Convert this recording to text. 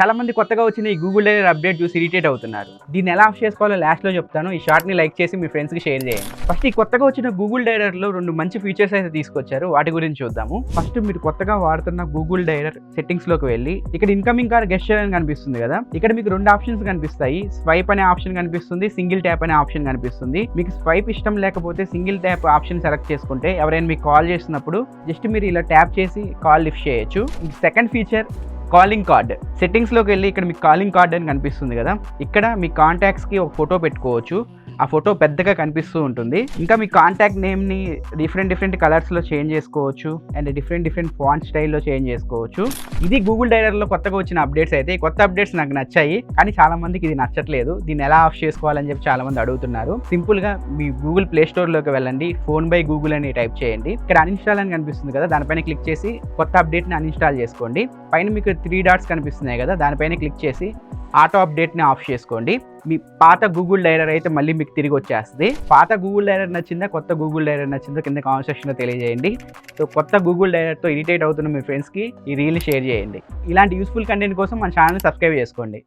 చాలా మంది కొత్తగా వచ్చిన ఈ గూగుల్ డైలర్ అప్డేట్ చూసి ఇరిటేట్ అవుతున్నారు. దీన్ని ఎలా ఆఫ్ చేసుకోవాలో లాస్ట్లో చెప్తాను. ఈ షార్ట్ని లైక్ చేసి మీ ఫ్రెండ్స్కి షేర్ చేయండి. ఫస్ట్ ఈ కొత్తగా వచ్చిన గూగుల్ డైలర్లో రెండు మంచి ఫీచర్స్ అయితే తీసుకొచ్చారు. వాటి గురించి చూద్దాము. ఫస్ట్ మీరు కొత్తగా వాడుతున్న గూగుల్ డైలర్ సెట్టింగ్స్లోకి వెళ్ళి ఇక్కడ ఇన్కమింగ్ కార్ గెస్టర్ అని కనిపిస్తుంది కదా? ఇక్కడ మీకు రెండు ఆప్షన్స్ కనిపిస్తాయి. స్వైప్ అనే ఆప్షన్ కనిపిస్తుంది సింగిల్ ట్యాప్ అనే ఆప్షన్ కనిపిస్తుంది. మీకు స్వైప్ ఇష్టం లేకపోతే సింగిల్ ట్యాప్ ఆప్షన్ సెలెక్ట్ చేసుకుంటే ఎవరైనా మీకు కాల్ చేసినప్పుడు జస్ట్ మీరు ఇలా ట్యాప్ చేసి కాల్ లిఫ్ట్ చేయొచ్చు. సెకండ్ ఫీచర్ కాలింగ్ కార్డ్ సెట్టింగ్స్లోకి వెళ్ళి ఇక్కడ మీకు కాలింగ్ కార్డ్ అని కనిపిస్తుంది కదా. ఇక్కడ మీ కాంటాక్ట్స్కి ఒక ఫోటో పెట్టుకోవచ్చు. ఆ ఫోటో పెద్దగా కనిపిస్తూ ఉంటుంది. ఇంకా మీ కాంటాక్ట్ నేమ్ని డిఫరెంట్ డిఫరెంట్ కలర్స్లో చేంజ్ చేసుకోవచ్చు. అండ్ డిఫరెంట్ డిఫరెంట్ ఫాంట్ స్టైల్లో చేంజ్ చేసుకోవచ్చు. ఇది గూగుల్ డైలర్లో కొత్తగా వచ్చిన అప్డేట్స్ అయితే కొత్త అప్డేట్స్ నాకు నచ్చాయి. కానీ చాలా మందికి ఇది నచ్చట్లేదు. దీన్ని ఎలా ఆఫ్ చేసుకోవాలని చెప్పి చాలా మంది అడుగుతున్నారు సింపుల్గా మీ గూగుల్ ప్లే స్టోర్లోకి వెళ్ళండి. ఫోన్ బై గూగుల్ అని టైప్ చేయండి. ఇక్కడ అన్ఇన్స్టాల్ అని కనిపిస్తుంది కదా దానిపైన క్లిక్ చేసి కొత్త అప్డేట్ని అన్ఇన్స్టాల్ చేసుకోండి. పైన మీకు త్రీ డాట్స్ కనిపిస్తున్నాయి కదా దానిపైన క్లిక్ చేసి ఆటో అప్డేట్ని ఆఫ్ చేసుకోండి. మీ పాత గూగుల్ డైరర్ అయితే మళ్ళీ మీకు తిరిగి వచ్చేస్తుంది. పాత గూగుల్ డైరర్ నచ్చిందా కొత్త గూగుల్ డైరర్ నచ్చిందో కింద కామెంట్ సెక్షన్లో తెలియజేయండి. సో కొత్త గూగుల్ డైరర్తో ఇరిటేట్ అవుతున్న మీ ఫ్రెండ్స్కి ఈ రీల్ షేర్ చేయండి. ఇలాంటి యూస్ఫుల్ కంటెంట్ కోసం మన ఛానల్ సబ్స్క్రైబ్ చేసుకోండి.